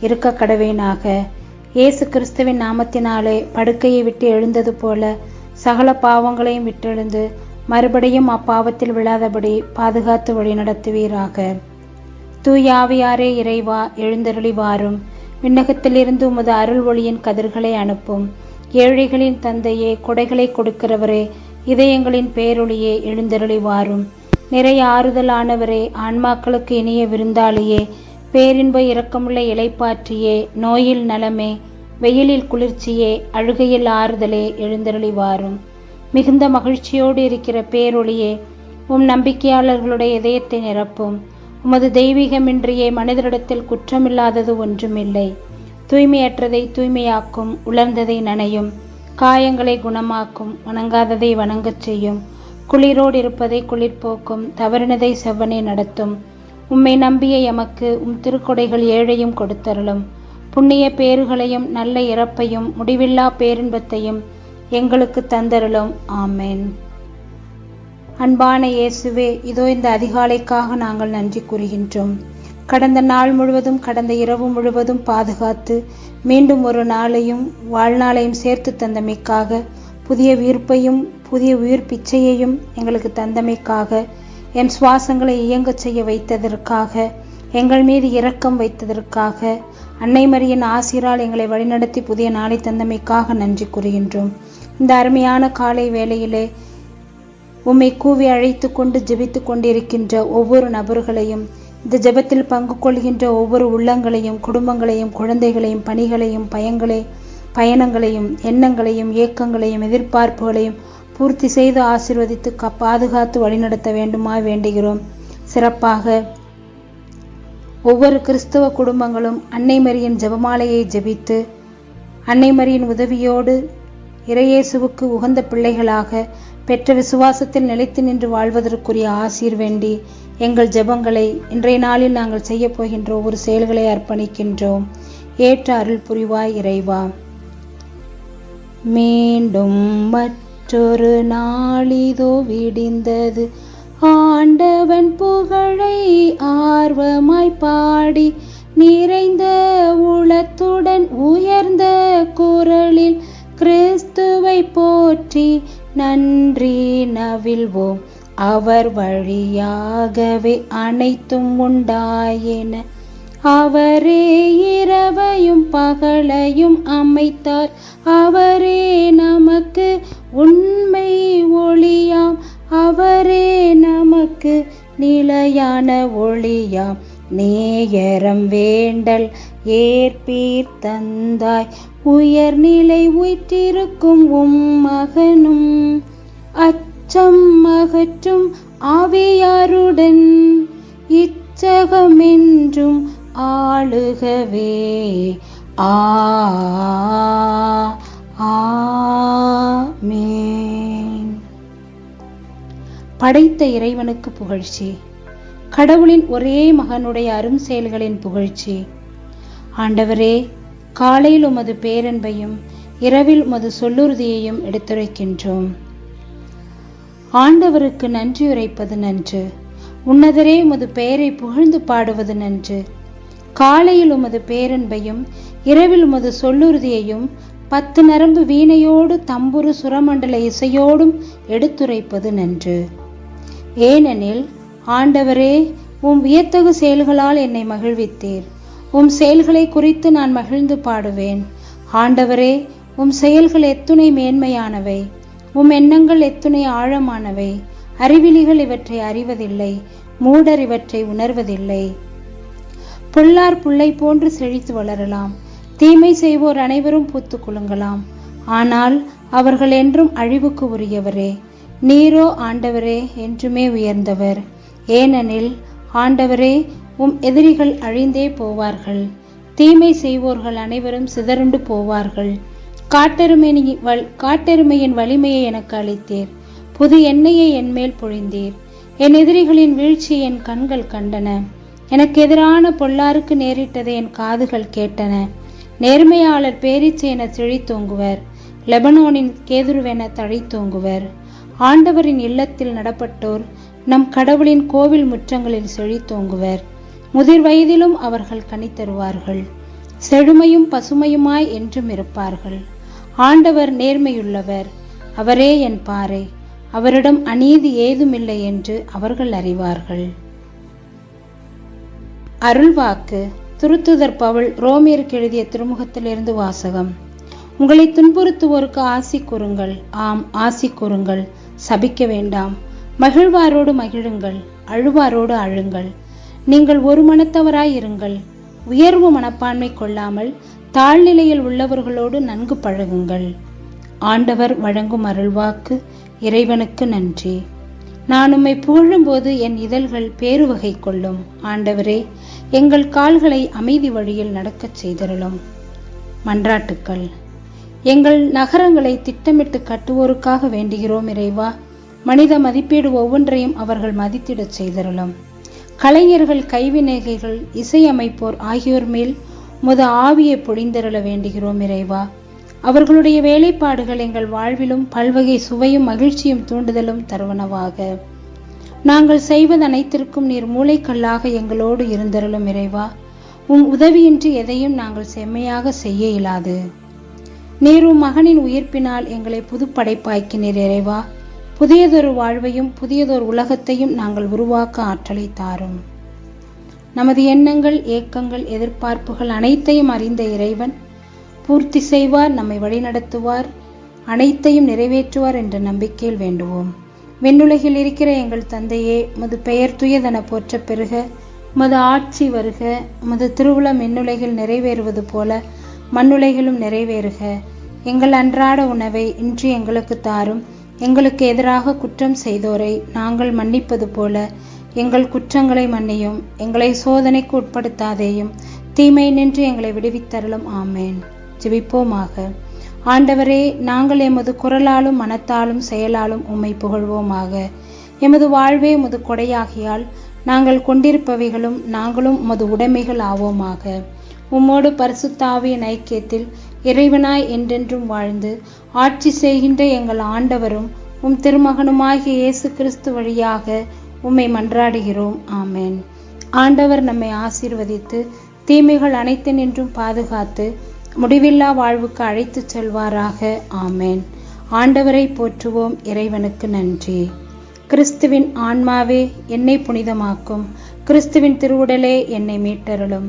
இருக்க கடவேனாக. இயேசு கிறிஸ்துவின் நாமத்தினாலே படுக்கையை விட்டு எழுந்தது போல சகல பாவங்களையும் விட்டெழுந்து மறுபடியும் அப்பாவத்தில் விழாதபடி பாதுகாத்து வழி நடத்துவீராக தூயாவியாரே இறைவா எழுந்தருளி வாரும் விண்ணகத்திலிருந்து உமது அருள் ஒளியின் கதிர்களை அனுப்பும். ஏழைகளின் தந்தையே கொடைகளை கொடுக்கிறவரே இதயங்களின் பேரொளியே எழுந்தருளி வாரும் நிறைய ஆறுதலானவரே ஆன்மாக்களுக்கு இனிய விருந்தாளியே பேரின்ப இரக்கமுள்ள இலைப்பாற்றியே நோயில் நலமே வெயிலில் குளிர்ச்சியே அழுகையில் ஆறுதலே எழுந்தருளி வாரும் மிகுந்த மகிழ்ச்சியோடு இருக்கிற பேரொளியே உம் நம்பிக்கையாளர்களுடைய இதயத்தை நிரப்பும். உமது தெய்வீகமின்றியே மனிதரிடத்தில் குற்றமில்லாதது ஒன்றுமில்லை. தூய்மையற்றதை தூய்மையாக்கும் உலர்ந்ததை நனையும். காயங்களை குணமாக்கும் வணங்காததை வணங்கச் செய்யும். குளிரோடு இருப்பதை குளிர்போக்கும் தவறினதை செவ்வனை நடத்தும். உம்மை நம்பிய எமக்கு உம் திருக்கொடைகள் ஏழையும் கொடுத்தருளும். புண்ணிய பேறுகளையும் நல்ல இறப்பையும் முடிவில்லா பேரின்பத்தையும் எங்களுக்கு தந்தருளும். ஆமேன். அன்பான இயேசுவே இதோ இந்த அதிகாலைக்காக நாங்கள் நன்றி கூறுகின்றோம். கடந்த நாள் முழுவதும் கடந்த இரவு முழுவதும் பாதுகாத்து மீண்டும் ஒரு நாளையும் வாழ்நாளையும் சேர்த்து தந்தமைக்காக புதிய உயிர்ப்பையும் புதிய உயிர் பிச்சையையும் எங்களுக்கு தந்தமைக்காக என் சுவாசங்களை இயங்கச் செய்ய வைத்ததற்காக எங்கள் மீது இரக்கம் வைத்ததற்காக அன்னை மரியின் ஆசிரால் எங்களை வழிநடத்தி புதிய நாளை தந்தமைக்காக நன்றி கூறுகின்றோம். இந்த அருமையான காலை வேளையிலே உம்மை கூவி அழைத்து கொண்டு ஜெபித்து கொண்டிருக்கின்ற ஒவ்வொரு நபர்களையும் இந்த ஜெபத்தில் பங்கு கொள்கின்ற ஒவ்வொரு உள்ளங்களையும் குடும்பங்களையும் குழந்தைகளையும் பணிகளையும் பயங்களை பயணங்களையும் எண்ணங்களையும் ஏக்கங்களையும் எதிர்பார்ப்புகளையும் பூர்த்தி செய்து ஆசிர்வதித்து பாதுகாத்து வழிநடத்த வேண்டுமா வேண்டுகிறோம். சிறப்பாக ஒவ்வொரு கிறிஸ்தவ குடும்பங்களும் அன்னை மரியின் ஜெபமாலையை ஜெபித்து அன்னை மரியின் உதவியோடு இறையேசுவுக்கு உகந்த பிள்ளைகளாக பெற்ற விசுவாசத்தில் நிலைத்து நின்று வாழ்வதற்குரிய ஆசீர் வேண்டி எங்கள் ஜெபங்களை இன்றைய நாளில் நாங்கள் செய்ய போகின்ற ஒவ்வொரு செயல்களை அர்ப்பணிக்கின்றோம். ஏற்ற அருள் புரிவாய் இறைவா. மீண்டும் மற்றொரு நாளிதோ விடிந்தது. ஆண்டவன் புகழை ஆர்வமாய் பாடி நிறைந்த உளத்துடன் உயர்ந்த குரலில் கிறிஸ்துவை போற்றி நன்றி நவில்வோம் அவர் வழியாகவே அனைத்தும் உண்டாயின. அவரே இரவையும் பகலையும் அமைத்தார். அவரே நமக்கு உண்மை ஒளியாம் அவரே நமக்கு நிலையான ஒளியாம். நேயரம் வேண்டல் ஏற்பீர் தந்தாய். உயர்நிலை உயிற்றிருக்கும் உம் மகனும் அச்சம் அகற்றும் ஆவியாருடன் இச்சகமென்றும் ஆளுகவே. ஆ படைத்த இறைவனுக்கு புகழ்ச்சி. கடவுளின் ஒரே மகனுடைய அரும் செயல்களின் புகழ்ச்சி. ஆண்டவரே காலையில் உமது பேரன்பையும் இரவில் உமது சொல்லுறுதியையும் எடுத்துரைக்கின்றோம். ஆண்டவருக்கு நன்றி உரைப்பது நன்று. உன்னதரே உமது பெயரை புகழ்ந்து பாடுவது நன்று. காலையில் உமது பேரன்பையும் இரவில் உமது சொல்லுறுதியையும் பத்து நரம்பு வீணையோடு தம்புரு சுரமண்டல இசையோடும் எடுத்துரைப்பது நன்று. ஏனெனில் ஆண்டவரே உம் வியத்தகு செயல்களால் என்னை மகிழ்வித்தீர். உம் செயல்களை குறித்து நான் மகிழ்ந்து பாடுவேன். ஆண்டவரே உம் செயல்கள் எத்துணை மேன்மையானவை. உம் எண்ணங்கள் எத்துணை ஆழமானவை. அறிவிலிகள் இவற்றை அறிவதில்லை மூடர் இவற்றை உணர்வதில்லை. புல்லார் புல்லை போன்று செழித்து வளரலாம். தீமை செய்வோர் அனைவரும் பூத்து குலுங்கலாம். ஆனால் அவர்கள் என்றும் அழிவுக்கு உரியவரே. நீரோ ஆண்டவரே என்றுமே உயர்ந்தவர். ஏனெனில் ஆண்டவரே உம் எதிரிகள் அழிந்தே போவார்கள். தீமை செய்வோர்கள் அனைவரும் சிதறுண்டு போவார்கள். காட்டெருமையின் வல் காட்டெருமையின் வலிமையை எனக்கு அளித்தீர். புது எண்ணெயை என்மேல் பொழிந்தீர். என் எதிரிகளின் வீழ்ச்சி என் கண்கள் கண்டன. எனக்கு எதிரான பொல்லாருக்கு நேரிட்டதை என் காதுகள் கேட்டன. நேர்மையாளர் பேரீச்சை என செழித்தோங்குவர். லெபனோனின் கேதுருவென தழைத்தோங்குவர். ஆண்டவரின் இல்லத்தில் நடப்பட்டோர் நம் கடவுளின் கோவில் முற்றங்களில் செழித்தோங்குவர் முதிர் வயதிலும் அவர்கள் கனி தருவார்கள். செழுமையும் பசுமையுமாய் என்றும் இருப்பார்கள். ஆண்டவர் நேர்மையுள்ளவர். அவரே என் பாறை. அவரிடம் அநீதி ஏதுமில்லை என்று அவர்கள் அறிவார்கள். அருள்வாக்கு. திருத்துதர் பவுல் ரோமியருக்கு எழுதிய திருமுகத்திலிருந்து வாசகம். உங்களை துன்புறுத்துவோருக்கு ஆசி கூறுங்கள். ஆம் ஆசி கூறுங்கள். சபிக்க வேண்டாம். மகிழ்வாரோடு மகிழுங்கள் அழுவாரோடு அழுங்கள். நீங்கள் ஒரு மனத்தவராய் இருங்கள். உயர்வு மனப்பான்மை கொள்ளாமல் தாழ்நிலையில் உள்ளவர்களோடு நன்கு பழகுங்கள். ஆண்டவர் வழங்கும் அருள்வாக்கு இறைவனுக்கு நன்றி. நான் உம்மை புகழும்போது என் இதழ்கள் பேருவகை கொள்ளும். ஆண்டவரே எங்கள் கால்களை அமைதி வழியில் நடக்கச் செய்திருளும். மன்றாட்டுக்கள். எங்கள் நகரங்களை திட்டமிட்டு கட்டுவோருக்காக வேண்டுகிறோம் இறைவா. மனித மதிப்பீடு ஒவ்வொன்றையும் அவர்கள் மதித்திடச் செய்தருளும். கலைஞர்கள் கைவினைகைகள் இசையமைப்போர் ஆகியோர் மேல் முத ஆவியை பொழிந்தருள வேண்டுகிறோம் இறைவா. அவர்களுடைய வேலைப்பாடுகள் எங்கள் வாழ்விலும் பல்வகை சுவையும் மகிழ்ச்சியும் தூண்டுதலும் தருவனவாக. நாங்கள் செய்வது அனைத்திற்கும் நீர் மூளைக்கல்லாக எங்களோடு இருந்தருளும் இறைவா. உம் உதவியின்றி எதையும் நாங்கள் செம்மையாக செய்ய இயலாது. நீரும் மகனின் உயிர்ப்பினால் எங்களை புதுப்படைப்பாய்க்கினீர் இறைவா. புதியதொரு வாழ்வையும் புதியதொரு உலகத்தையும் நாங்கள் உருவாக்க ஆற்றலை தாரும். நமது எண்ணங்கள் ஏக்கங்கள் எதிர்பார்ப்புகள் அனைத்தையும் அறிந்த இறைவன் பூர்த்தி செய்வார் நம்மை வழிநடத்துவார் அனைத்தையும் நிறைவேற்றுவார் என்ற நம்பிக்கையில் வேண்டுவோம். விண்ணுலகில் இருக்கிற எங்கள் தந்தையே மது பெயர் துயதென போற்ற பெருக மது ஆட்சி வருக மது திருவுளம் விண்ணுலகில் நிறைவேறுவது போல மண்ணுலைகளும் நிறைவேறுக. எங்கள் அன்றாட உணவை இன்று எங்களுக்கு தாரும். எங்களுக்கு எதிராக குற்றம் செய்தோரை நாங்கள் மன்னிப்பது போல எங்கள் குற்றங்களை மன்னியும். எங்களை சோதனைக்கு உட்படுத்தாதேயும். தீமை நின்று எங்களை விடுவித்தருளும். ஆமேன். ஜெபிப்போமாக. ஆண்டவரே நாங்கள் எமது குரலாலும் மனத்தாலும் செயலாலும் உம்மை புகழ்வோமாக. எமது வாழ்வே உமது கொடையாகியால் நாங்கள் கொண்டிருப்பவைகளும் நாங்களும் உமது உடைமைகள் ஆவோமாக. உம்மோடு பரிசுத்தாவியின் ஐக்கியத்தில் இறைவனாய் என்றென்றும் வாழ்ந்து ஆட்சி செய்கின்ற எங்கள் ஆண்டவரும் உம் திருமகனுமாகிய இயேசு கிறிஸ்து வழியாக உம்மை மன்றாடுகிறோம். ஆமேன். ஆண்டவர் நம்மை ஆசீர்வதித்து தீமைகள் அனைத்து நின்றும் பாதுகாத்து முடிவில்லா வாழ்வுக்கு அழைத்துச் செல்வாராக. ஆமேன். ஆண்டவரை போற்றுவோம். இறைவனுக்கு நன்றி. கிறிஸ்துவின் ஆன்மாவே என்னை புனிதமாக்கும். கிறிஸ்துவின் திருவுடலே என்னை மீட்டருளும்.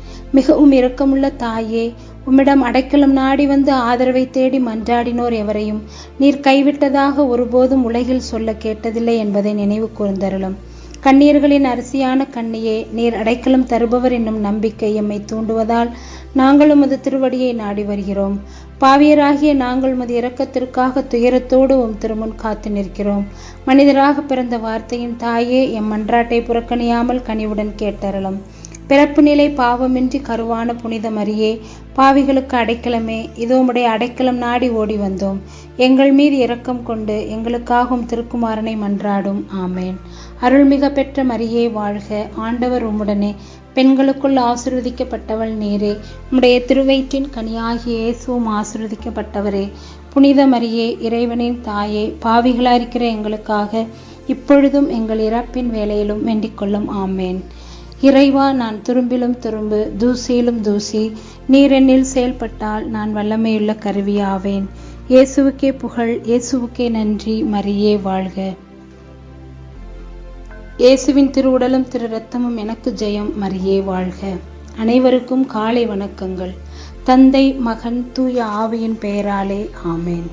மிகவும் இரக்கமுள்ள தாயே உம்மிடம் அடைக்கலம் நாடி வந்து ஆதரவை தேடி மன்றாடினோர் எவரையும் நீர் கைவிட்டதாக ஒருபோதும் உலகில் சொல்ல கேட்டதில்லை என்பதை நினைவு கூர்ந்தருளும். கண்ணீர்களின் அரிசியான கண்ணியே நீர் அடைக்கலம் தருபவர் என்னும் நம்பிக்கை எம்மை தூண்டுவதால் நாங்கள் உமது திருவடியை நாடி வருகிறோம். பாவியராகிய நாங்கள் உமது இரக்கத்திற்காக துயரத்தோடு உம் திருமுன் காத்து நிற்கிறோம். மனிதராக பிறந்த வார்த்தையின் தாயே எம் மன்றாட்டை புறக்கணியாமல் கனிவுடன் கேட்டறலும் பிறப்பு நிலை பாவமின்றி கருவான புனித மரியே பாவிகளுக்கு அடைக்கலமே. இதோ உம்முடைய அடைக்கலம் நாடி ஓடி வந்தோம். எங்கள் மீது இரக்கம் கொண்டு எங்களுக்காகவும் திருக்குமாரனை மன்றாடும். ஆமேன். அருள்மிக பெற்ற மரியே வாழ்க. ஆண்டவர் உம்முடனே. பெண்களுக்குள் ஆசிர்வதிக்கப்பட்டவள் நீரே. உம்முடைய திருவயிற்றின் கனியாகிய இயேசுவும் ஆசிர்வதிக்கப்பட்டவரே. புனித மரியே இறைவனின் தாயே பாவிகளாயிருக்கிற எங்களுக்காக இப்பொழுதும் எங்கள் இறப்பின் வேலையிலும் வேண்டிக் கொள்ளும். ஆமேன். இறைவா நான் துரும்பிலும் துரும்பு தூசியிலும் தூசி நீரெண்ணில் செயல்பட்டால் நான் வல்லமையுள்ள கருவியாவேன். இயேசுவுக்கே புகழ் இயேசுவுக்கே நன்றி மரியே வாழ்க. இயேசுவின் திருவுடலும் திரு ரத்தமும் எனக்கு ஜெயம் மரியே வாழ்க. அனைவருக்கும் காலை வணக்கங்கள். தந்தை மகன் தூய ஆவியின் பெயராலே ஆமேன்.